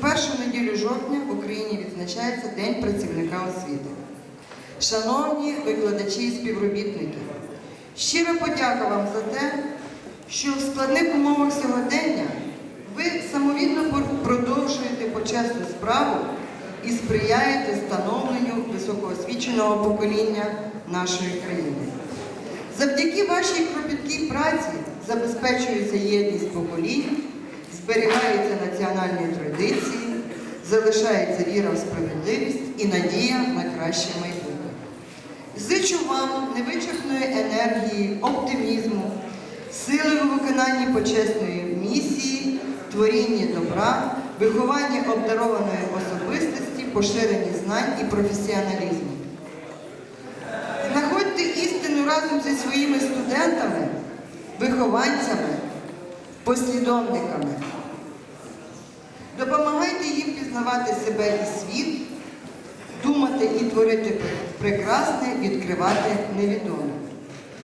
першу неділю жовтня в Україні відзначається День працівника освіти. Шановні викладачі і співробітники, щира подяка вам за те, що в складних умовах сьогодення ви самовідно продовжуєте почесну справу і сприяєте становленню високоосвіченого покоління нашої країни. Завдяки вашій кропіткій праці забезпечується єдність поколінь, зберігаються національні традиції, залишається віра в справедливість і надія на краще майбутнє. Зичу вам невичерпної енергії, оптимізму, сили у виконанні почесної місії, творінні добра, вихованні обдарованої особистості, поширенні знань і професіоналізму. Знаходьте істину разом зі своїми студентами, вихованцями, послідовниками. Допомагайте їм пізнавати себе і світ, думати і творити прекрасне, відкривати невідоме.